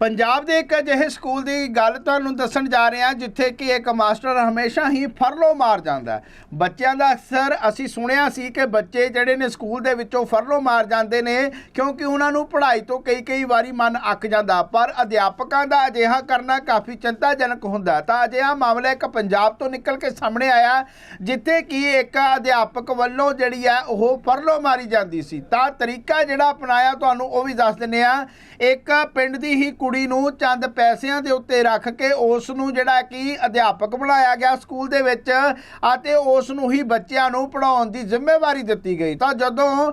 ਪੰਜਾਬ ਦੇ ਇੱਕ ਅਜਿਹੇ ਸਕੂਲ ਦੀ ਗੱਲ ਤੁਹਾਨੂੰ ਦੱਸਣ ਜਾ ਰਹੇ ਹਾਂ, ਜਿੱਥੇ ਕਿ ਇੱਕ ਮਾਸਟਰ ਹਮੇਸ਼ਾ ਹੀ ਫਰਲੋ ਮਾਰ ਜਾਂਦਾ ਬੱਚਿਆਂ ਦਾ ਅਕਸਰ ਅਸੀਂ ਸੁਣਿਆ ਸੀ ਕਿ ਬੱਚੇ ਜਿਹੜੇ ਨੇ ਸਕੂਲ ਦੇ ਵਿੱਚੋਂ ਫਰਲੋ ਮਾਰ ਜਾਂਦੇ ਨੇ, ਕਿਉਂਕਿ ਉਹਨਾਂ ਨੂੰ ਪੜ੍ਹਾਈ ਤੋਂ ਕਈ ਕਈ ਵਾਰੀ ਮਨ ਅੱਕ ਜਾਂਦਾ, ਪਰ ਅਧਿਆਪਕਾਂ ਦਾ ਅਜਿਹਾ ਕਰਨਾ ਕਾਫੀ ਚਿੰਤਾਜਨਕ ਹੁੰਦਾ ਤਾਂ ਅਜਿਹਾ ਮਾਮਲਾ ਇੱਕ ਪੰਜਾਬ ਤੋਂ ਨਿਕਲ ਕੇ ਸਾਹਮਣੇ ਆਇਆ, ਜਿੱਥੇ ਕਿ ਇੱਕ ਅਧਿਆਪਕ ਵੱਲੋਂ ਜਿਹੜੀ ਹੈ, ਉਹ ਫਰਲੋ ਮਾਰੀ ਜਾਂਦੀ ਸੀ। ਤਾਂ ਤਰੀਕਾ ਜਿਹੜਾ ਅਪਣਾਇਆ, ਤੁਹਾਨੂੰ ਉਹ ਵੀ ਦੱਸ ਦਿੰਨੇ ਆ ਇੱਕ ਪਿੰਡ ਦੀ ਹੀ ਕੁੜੀ ਨੂੰ ਚੰਦ ਪੈਸਿਆਂ ਦੇ ਉੱਤੇ ਰੱਖ ਕੇ ਉਸ ਨੂੰ ਜਿਹੜਾ ਕਿ ਅਧਿਆਪਕ ਬਣਾਇਆ ਗਿਆ ਸਕੂਲ ਦੇ ਵਿੱਚ ਅਤੇ ਉਸ ਨੂੰ ਹੀ ਬੱਚਿਆਂ ਨੂੰ ਪੜਾਉਣ ਦੀ ਜ਼ਿੰਮੇਵਾਰੀ ਦਿੱਤੀ ਗਈ। ਤਾਂ ਜਦੋਂ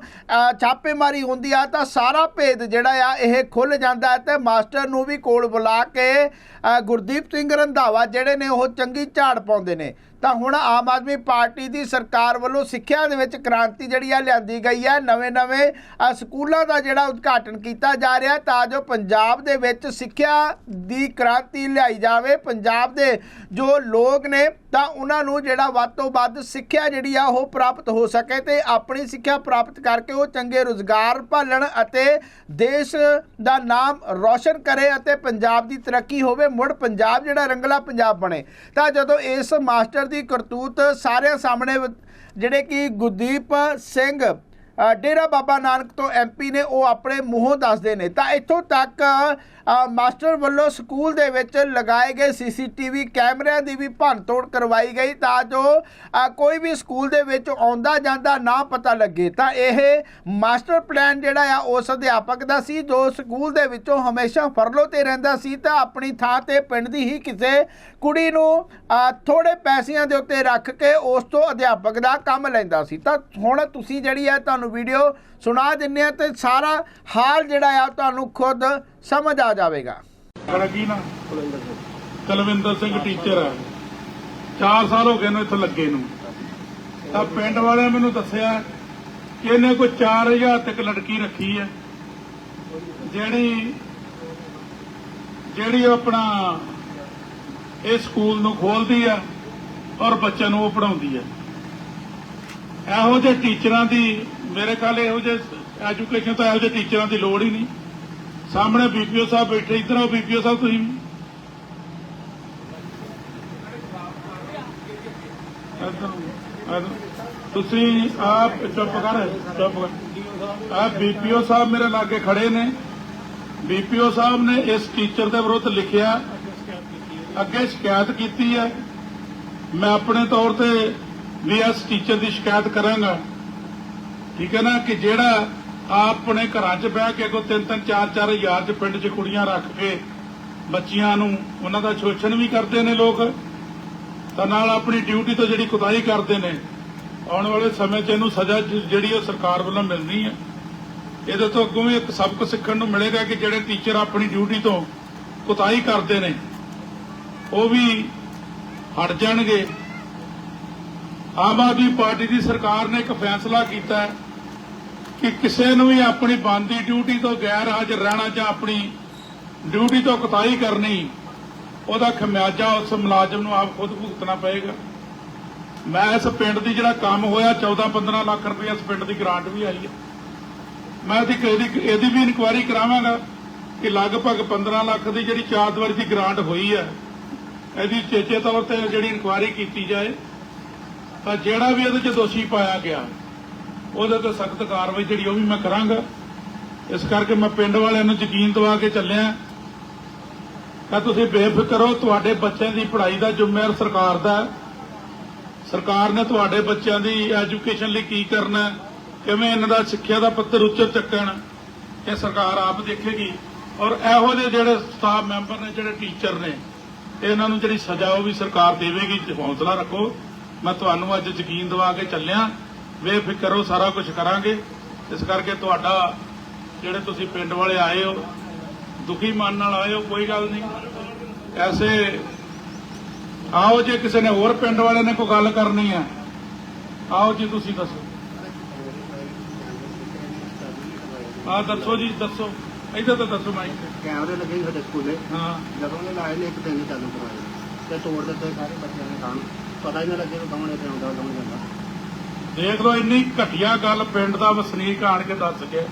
ਛਾਪੇਮਾਰੀ ਹੁੰਦੀ ਆ ਤਾਂ ਸਾਰਾ ਭੇਦ ਜਿਹੜਾ ਆ ਇਹ ਖੁੱਲ ਜਾਂਦਾ ਹੈ ਤੇ ਮਾਸਟਰ ਨੂੰ ਵੀ ਕੋਲ ਬੁਲਾ ਕੇ ਗੁਰਦੀਪ ਸਿੰਘ ਰੰਧਾਵਾ ਜਿਹੜੇ ਨੇ ਉਹ ਚੰਗੀ ਝਾੜ ਪਾਉਂਦੇ ਨੇ। ਤਾਂ ਹੁਣ ਆਮ ਆਦਮੀ ਪਾਰਟੀ ਦੀ ਸਰਕਾਰ ਵੱਲੋਂ ਸਿੱਖਿਆ ਦੇ ਵਿੱਚ ਕ੍ਰਾਂਤੀ ਜਿਹੜੀ ਆ ਲਿਆਂਦੀ ਗਈ ਹੈ ਨਵੇਂ-ਨਵੇਂ ਸਕੂਲਾਂ ਦਾ ਜਿਹੜਾ ਉਦਘਾਟਨ ਕੀਤਾ ਜਾ ਰਿਹਾ ਤਾਂ ਜੋ ਪੰਜਾਬ ਦੇ ਵਿੱਚ ਸਿੱਖਿਆ ਦੀ ਕ੍ਰਾਂਤੀ ਲਿਆਈ ਜਾਵੇ। ਪੰਜਾਬ ਦੇ ਜੋ ਲੋਕ ਨੇ ਤਾਂ ਉਹਨਾਂ ਨੂੰ ਜਿਹੜਾ ਵੱਧ ਤੋਂ ਵੱਧ ਸਿੱਖਿਆ ਜਿਹੜੀ ਆ ਉਹ ਪ੍ਰਾਪਤ ਹੋ ਸਕੇ ਤੇ ਆਪਣੀ ਸਿੱਖਿਆ ਪ੍ਰਾਪਤ ਕਰਕੇ ਉਹ ਚੰਗੇ ਰੁਜ਼ਗਾਰ ਭਾਲਣ ਅਤੇ ਦੇਸ਼ ਦਾ ਨਾਮ ਰੌਸ਼ਨ ਕਰੇ ਅਤੇ ਪੰਜਾਬ ਦੀ ਤਰੱਕੀ ਹੋਵੇ। ਮੁੜ ਪੰਜਾਬ ਜਿਹੜਾ ਰੰਗਲਾ ਪੰਜਾਬ ਬਣੇ। ਤਾਂ ਜਦੋਂ ਇਸ ਮਾਸਟਰ ਦੀ ਕਰਤੂਤ ਸਾਰਿਆਂ ਸਾਹਮਣੇ ਜਿਹੜੇ ਕਿ ਗੁਰਦੀਪ ਸਿੰਘ ਡੇਰਾ ਬਾਬਾ ਨਾਨਕ ਤੋਂ ਐਮਪੀ ਨੇ ਉਹ ਆਪਣੇ ਮੂੰਹੋਂ ਦੱਸਦੇ ਨੇ। ਤਾਂ ਇੱਥੋਂ ਤੱਕ ਮਾਸਟਰ ਵੱਲੋਂ ਸਕੂਲ ਦੇ ਵਿੱਚ ਲਗਾਏ ਗਏ ਸੀਸੀਟੀਵੀ ਕੈਮਰਿਆਂ ਦੀ ਵੀ ਭੰਨਤੋੜ ਕਰਵਾਈ ਗਈ ਤਾਂ ਜੋ ਕੋਈ ਵੀ ਸਕੂਲ ਦੇ ਵਿੱਚ ਆਉਂਦਾ ਜਾਂਦਾ ਨਾ ਪਤਾ ਲੱਗੇ। ਤਾਂ ਇਹ ਮਾਸਟਰ ਪਲਾਨ ਜਿਹੜਾ ਆ ਉਸ ਅਧਿਆਪਕ ਦਾ ਸੀ ਜੋ ਸਕੂਲ ਦੇ ਵਿੱਚੋਂ ਹਮੇਸ਼ਾ ਫਰਲੋ ਤੇ ਰਹਿੰਦਾ ਸੀ ਤਾਂ ਆਪਣੀ ਥਾਂ ਤੇ ਪਿੰਡ ਦੀ ਹੀ ਕਿਸੇ ਕੁੜੀ ਨੂੰ ਅ, ਥੋੜੇ ਪੈਸਿਆਂ ਦੇ ਉੱਤੇ ਰੱਖ ਕੇ ਉਸ ਤੋਂ ਅਧਿਆਪਕ ਦਾ ਕੰਮ ਲੈਂਦਾ ਸੀ। ਤਾਂ ਹੁਣ ਤੁਸੀਂ ਜਿਹੜੀ ਹੈ ਤੁਹਾਨੂੰ ਵੀਡੀਓ ਸੁਣਾ ਦਿੰਨੇ ਆ ਤੇ ਸਾਰਾ ਹਾਲ ਜਿਹੜਾ ਆ ਤੁਹਾਨੂੰ ਖੁਦ ਸਮਝ ਆ ਜਾਵੇਗਾ। ਬੜਾ ਕੀ ਨਾ ਕੁਲਵਿੰਦਰ ਸਿੰਘ ਟੀਚਰ ਹੈ 4 ਸਾਲ ਹੋ ਗਏ ਨੇ ਇੱਥੇ ਲੱਗੇ ਨੂੰ। ਤਾਂ ਪਿੰਡ ਵਾਲਿਆਂ ਮੈਨੂੰ ਦੱਸਿਆ ਕਿ ਇਹਨੇ ਕੋਈ 4000 ਤੱਕ ਲੜਕੀ ਰੱਖੀ ਹੈ। ਜਿਹੜੀ ਜਿਹੜੀ ਆਪਣਾ ਇਹ ਸਕੂਲ ਨੂੰ ਖੋਲਦੀ ਆ ਔਰ ਬੱਚਿਆਂ ਨੂੰ ਉਹ ਪੜਾਉਂਦੀ ਹੈ ਇਹੋ ਜਿਹੇ ਟੀਚਰਾਂ ਦੀ ਮੇਰੇ ਖਿਆਲ ਇਹੋ ਜਿਹੇ ਐਜੂਕੇਸ਼ਨ ਤਾਂ ਇਹੋ ਜਿਹੇ ਟੀਚਰਾਂ ਦੀ ਲੋੜ ਹੀ ਨਹੀਂ। ਸਾਹਮਣੇ ਬੀਪੀਓ ਸਾਹਿਬ ਬੈਠੇ ਇਧਰ ਆਓ ਬੀਪੀਓ ਸਾਹਿਬ ਤੁਸੀਂ ਵੀ। ਇੱਧਰ ਆਓ, ਇੱਧਰ। ਤੁਸੀਂ ਆਪ ਚੁੱਪ ਕਰ ਚੁੱਪ ਕਰ। ਆ ਬੀਪੀਓ ਸਾਹਿਬ ਮੇਰੇ ਲਾਗੇ ਖੜੇ ਨੇ। ਬੀਪੀਓ ਸਾਹਿਬ ਨੇ ਇਸ ਟੀਚਰ ਦੇ ਵਿਰੁੱਧ ਲਿਖਿਆ। ਅੱਗੇ ਸ਼ਿਕਾਇਤ ਕੀਤੀ ਹੈ। ਮੈਂ ਆਪਣੇ ਤੌਰ ਤੇ ਵੀ ਇਸ ਟੀਚਰ ਦੀ ਸ਼ਿਕਾਇਤ ਕਰਾਂਗਾ। ਠੀਕ ਹੈ ਨਾ ਕਿ ਜਿਹੜਾ ਆਪਣੇ ਘਰਾਂ 'ਚ ਬਹਿ ਕੇ ਕੋ ਤਿੰਨ ਤਿੰਨ, ਚਾਰ ਚਾਰ ਹਜ਼ਾਰ 'ਚ ਪਿੰਡ 'ਚ ਕੁੜੀਆਂ ਰੱਖ ਕੇ ਬੱਚੀਆਂ ਨੂੰ ਉਹਨਾਂ ਦਾ ਸ਼ੋਸ਼ਣ ਵੀ ਕਰਦੇ ਨੇ ਲੋਕ। ਤਾਂ ਨਾਲ ਆਪਣੀ ਡਿਊਟੀ ਤੋਂ ਜਿਹੜੀ ਕੁਤਾਹੀ ਕਰਦੇ ਨੇ, ਆਉਣ ਵਾਲੇ ਸਮੇਂ 'ਚ ਇਹਨੂੰ ਸਜ਼ਾ ਜਿਹੜੀ ਉਹ ਸਰਕਾਰ ਵੱਲੋਂ ਮਿਲਣੀ ਹੈ। ਇਹਦੇ ਤੋਂ ਅੱਗੋਂ ਵੀ ਇੱਕ ਸਬਕ ਸਿੱਖਣ ਨੂੰ ਮਿਲੇਗਾ ਕਿ ਜਿਹੜੇ ਟੀਚਰ ਆਪਣੀ ਡਿਊਟੀ ਤੋਂ ਕੁਤਾਈ ਕਰਦੇ ਨੇ, ਉਹ ਵੀ ਹਟ ਜਾਣਗੇ। ਆਮ ਆਦਮੀ ਪਾਰਟੀ ਦੀ ਸਰਕਾਰ ਨੇ ਇੱਕ ਫੈਸਲਾ ਕੀਤਾ ਹੈ ਕਿ ਕਿਸੇ ਨੂੰ ਵੀ ਆਪਣੀ ਬੰਦੀ ਡਿਊਟੀ ਤੋਂ ਗੈਰ ਹਾਜ਼ਰ ਰਹਿਣਾ ਜਾਂ ਆਪਣੀ ਡਿਊਟੀ ਤੋਂ ਕੁਤਾਈ ਕਰਨੀ, ਉਹਦਾ ਖਮਿਆਜਾ ਉਸ ਮੁਲਾਜ਼ਮ ਨੂੰ ਆਪ ਖੁਦ ਭੁਗਤਣਾ ਪਏਗਾ। ਮੈਂ ਇਸ ਪਿੰਡ ਦੀ ਜਿਹੜਾ ਕੰਮ ਹੋਇਆ 14-15 ਲੱਖ ਰੁਪਏ ਇਸ ਪਿੰਡ ਦੀ ਗ੍ਰਾਂਟ ਵੀ ਆਈ ਹੈ। ਮੈਂ ਇਹਦੀ ਇਹਦੀ ਵੀ ਇਨਕੁਆਇਰੀ ਕਰਾਵਾਂਗਾ ਕਿ ਲਗਭਗ 15 ਲੱਖ ਦੀ ਜਿਹੜੀ ਚਾਰ ਦੀਵਾਰੀ ਦੀ ਗ੍ਰਾਂਟ ਹੋਈ ਹੈ, ਇਹਦੀ ਚੇਚੇ ਤੌਰ ਤੇ ਜਿਹੜੀ ਇਨਕੁਆਇਰੀ ਕੀਤੀ ਜਾਏ ਤਾਂ ਜਿਹੜਾ ਵੀ ਇਹਦੇ ਚ ਦੋਸ਼ੀ ਪਾਇਆ ਗਿਆ, ਉਹਦੇ ਤੇ ਸਖਤ ਕਾਰਵਾਈ ਜਿਹੜੀ ਉਹ ਵੀ ਮੈਂ ਕਰਾਂਗਾ। ਇਸ ਕਰਕੇ ਮੈਂ ਪਿੰਡ ਵਾਲਿਆਂ ਨੂੰ ਯਕੀਨ ਦਿਵਾ ਕੇ ਚੱਲਿਆ। ਤਾਂ ਤੁਸੀਂ ਬੇਫਿਕਰ ਹੋ ਤੁਹਾਡੇ ਬੱਚਿਆਂ ਦੀ ਪੜ੍ਹਾਈ ਦਾ ਜ਼ਿੰਮੇਵਾਰ ਸਰਕਾਰ ਦਾ ਸਰਕਾਰ ਨੇ ਤੁਹਾਡੇ ਬੱਚਿਆਂ ਦੀ ਐਜੂਕੇਸ਼ਨ ਲਈ ਕੀ ਕਰਨਾ ਕਿਵੇਂ ਇਹਨਾਂ ਦਾ ਸਿੱਖਿਆ ਦਾ ਪੱਧਰ ਉੱਚਾ ਚੱਕਣ, ਇਹ ਸਰਕਾਰ ਆਪ ਦੇਖੇਗੀ। ਔਰ ਇਹੋ ਜਿਹੇ ਜਿਹੜੇ ਸਟਾਫ ਮੈਂਬਰ ਨੇ, ਜਿਹੜੇ ਟੀਚਰ ਨੇ, ਇਹਨਾਂ ਨੂੰ ਜਿਹੜੀ ਸਜ਼ਾ ਉਹ ਵੀ ਸਰਕਾਰ ਦੇਵੇਗੀ ਹੌਸਲਾ ਰੱਖੋ। ਮੈਂ ਤੁਹਾਨੂੰ ਅੱਜ ਯਕੀਨ ਦਿਵਾ ਕੇ ਚੱਲਿਆ ਬੇਫਿਕਰ ਸਾਰਾ ਕੁਝ ਕਰਾਂਗੇ। ਇਸ ਕਰਕੇ ਤੁਹਾਡਾ ਜਿਹੜੇ ਤੁਸੀਂ ਪਿੰਡ ਵਾਲੇ ਆਏ ਹੋ ਦੁਖੀ ਮਨ ਨਾਲ ਆਏ ਹੋ ਕੋਈ ਗੱਲ ਨਹੀਂ। ਐਸੇ ਆਓ ਜੇ ਕਿਸੇ ਨੇ ਹੋਰ ਪਿੰਡ ਵਾਲੇ ਨੇ ਕੋਈ ਗੱਲ ਕਰਨੀ ਹੈ ਆਓ ਜੀ ਤੁਸੀਂ ਦੱਸੋ। ਆ ਦੱਸੋ ਜੀ ਦੱਸੋ। ਇੱਧਰ ਤਾਂ ਦੱਸੋ ਮਾਈਕ ਤੇ। ਕੈਮਰੇ ਲੱਗੇ ਸਾਡੇ ਸਕੂਲੇ। ਹਾਂ। ਜਦੋਂ ਉਹਨੇ ਲਾਏ ਨੇ ਇੱਕ ਦਿਨ ਚਾਲੂ ਕਰਵਾਏ ਤੇ ਤੋੜ ਦਿੱਤੇ ਸਾਰੇ ਬੱਚਿਆਂ ਨੇ ਕੰਮ ਪਤਾ ਹੀ ਨਾ ਲੱਗੇ ਕਿ ਕੌਣ ਇੱਥੇ ਆਉਂਦਾ, ਕੌਣ ਜਾਂਦਾ। ਦੇਖ ਲਓ, ਇੰਨੀ ਘਟੀਆ ਗੱਲ ਪਿੰਡ ਦਾ ਵਸਨੀਕ ਆਣ ਕੇ ਦੱਸ ਗਿਆ।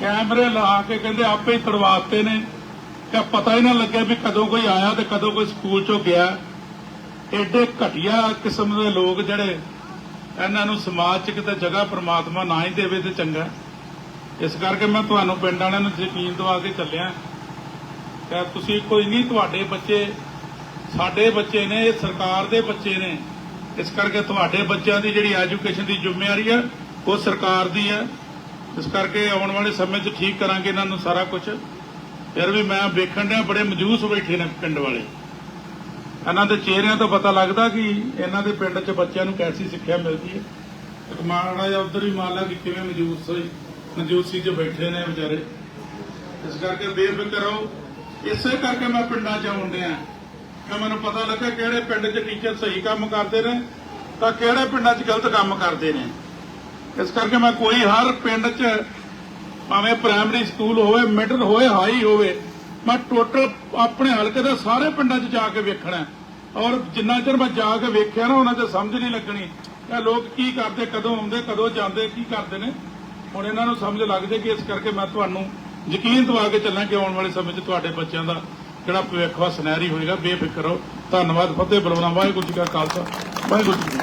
ਕੈਮਰੇ ਲਾ ਕੇ ਕਹਿੰਦੇ ਆਪੇ ਹੀ ਤੜਵਾਤੇ ਨੇ। ਕਿ ਪਤਾ ਹੀ ਨਾ ਲੱਗਿਆ ਵੀ ਕਦੋਂ ਕੋਈ ਆਇਆ ਤੇ ਕਦੋਂ ਕੋਈ ਸਕੂਲ ਚੋਂ ਗਿਆ। ਐਡੇ ਘਟੀਆ ਕਿਸਮ ਦੇ ਲੋਕ ਜਿਹੜੇ ਇਹਨਾਂ ਨੂੰ ਸਮਾਜ 'ਚ ਕਿਤੇ ਜਗ੍ਹਾ ਪ੍ਰਮਾਤਮਾ ਨਾ ਹੀ ਦੇਵੇ ਤੇ ਚੰਗਾ। ਇਸ ਕਰਕੇ ਮੈਂ ਤੁਹਾਨੂੰ ਪਿੰਡ ਵਾਲਿਆਂ ਨੂੰ ਯਕੀਨ ਦਵਾ ਕੇ ਚੱਲਿਆ। ਕਿ ਤੁਸੀਂ ਕੋਈ ਨਹੀਂ, ਤੁਹਾਡੇ ਬੱਚੇ ਸਾਡੇ ਬੱਚੇ ਨੇ, ਇਹ ਸਰਕਾਰ ਦੇ ਬੱਚੇ ਨੇ। ਇਸ ਕਰਕੇ ਤੁਹਾਡੇ ਬੱਚਿਆਂ ਦੀ ਜਿਹੜੀ ਐਜੂਕੇਸ਼ਨ ਦੀ ਜ਼ਿੰਮੇਵਾਰੀ ਹੈ ਉਹ ਸਰਕਾਰ ਦੀ ਹੈ ਇਸ ਕਰਕੇ ਆਉਣ ਵਾਲੇ ਸਮੇਂ 'ਚ ਠੀਕ ਕਰਾਂਗੇ ਇਹਨਾਂ ਨੂੰ ਸਾਰਾ ਕੁਝ ਫਿਰ ਵੀ ਮੈਂ ਵੇਖਣ ਡਿਆ, ਬੜੇ ਮਜੂਸ ਬੈਠੇ ਨੇ ਪਿੰਡ ਵਾਲੇ। ਇਹਨਾਂ ਦੇ ਚਿਹਰਿਆਂ ਤੋਂ ਪਤਾ ਲੱਗਦਾ ਕਿ ਇਹਨਾਂ ਦੇ ਪਿੰਡ 'ਚ ਬੱਚਿਆਂ ਨੂੰ ਕੈਸੀ ਸਿੱਖਿਆ ਮਿਲਦੀ ਹੈ। ਇੱਕ ਮਾੜਾ ਜਿਹਾ ਉਧਰ ਹੀ ਮੰਨ ਲਾ ਕਿ ਕਿਵੇਂ ਮਜੂਸ ਹੋਈ ਮਜੂਸੀ 'ਚ ਬੈਠੇ ਨੇ ਵਿਚਾਰੇ। ਇਸ ਕਰਕੇ ਬੇਫਿਕਰ ਰਹੋ। ਇਸੇ ਕਰਕੇ ਮੈਂ ਪਿੰਡਾਂ 'ਚ ਆਉਣ ਡਿਆ। ਕਿ ਮੈਨੂੰ ਪਤਾ ਲੱਗਾ ਕਿਹੜੇ ਪਿੰਡ 'ਚ ਟੀਚਰ ਸਹੀ ਕੰਮ ਕਰਦੇ ਨੇ ਤਾਂ ਕਿਹੜੇ ਪਿੰਡਾਂ 'ਚ ਗਲਤ ਕੰਮ ਕਰਦੇ ਨੇ। ਇਸ ਕਰਕੇ ਮੈਂ ਕੋਈ ਹਰ ਪਿੰਡ 'ਚ ਭਾਵੇਂ ਪ੍ਰਾਇਮਰੀ ਸਕੂਲ ਹੋਵੇ ਮਿਡਲ ਹੋਵੇ ਹਾਈ ਹੋਵੇ, ਮੈਂ ਟੋਟਲ ਆਪਣੇ ਹਲਕੇ ਦੇ ਸਾਰੇ ਪਿੰਡਾਂ 'ਚ ਜਾ ਕੇ ਵੇਖਣਾ ਔਰ ਜਿੰਨਾ ਚਿਰ ਮੈਂ ਜਾ ਕੇ ਵੇਖਿਆ ਨਾ, ਉਹਨਾਂ 'ਚ ਸਮਝ ਨਹੀਂ ਲੱਗਣੀ ਇਹ ਲੋਕ ਕੀ ਕਰਦੇ, ਕਦੋਂ ਆਉਂਦੇ, ਕਦੋਂ ਜਾਂਦੇ, ਕੀ ਕਰਦੇ ਨੇ। ਹੁਣ ਇਹਨਾਂ ਨੂੰ ਸਮਝ ਲੱਗ ਜੇ ਕਿ ਇਸ ਕਰਕੇ ਮੈਂ ਤੁਹਾਨੂੰ ਯਕੀਨ ਦਵਾ ਕੇ ਚੱਲਾਂ ਕਿ ਆਉਣ ਵਾਲੇ ਸਮੇਂ 'ਚ ਤੁਹਾਡੇ ਬੱਚਿਆਂ ਦਾ ਜਿਹੜਾ ਭਵਿੱਖ ਵਾ ਸੁਨਹਿਰੀ ਹੋਏਗਾ, ਬੇਫਿਕਰ ਰਹੋ। ਧੰਨਵਾਦ, ਫਤਿਹ ਬੁਲਾਉਣਾ। ਵਾਹਿਗੁਰੂ ਜੀ ਕਾ ਖਾਲਸਾ, ਵਾਹਿਗੁਰੂ ਜੀ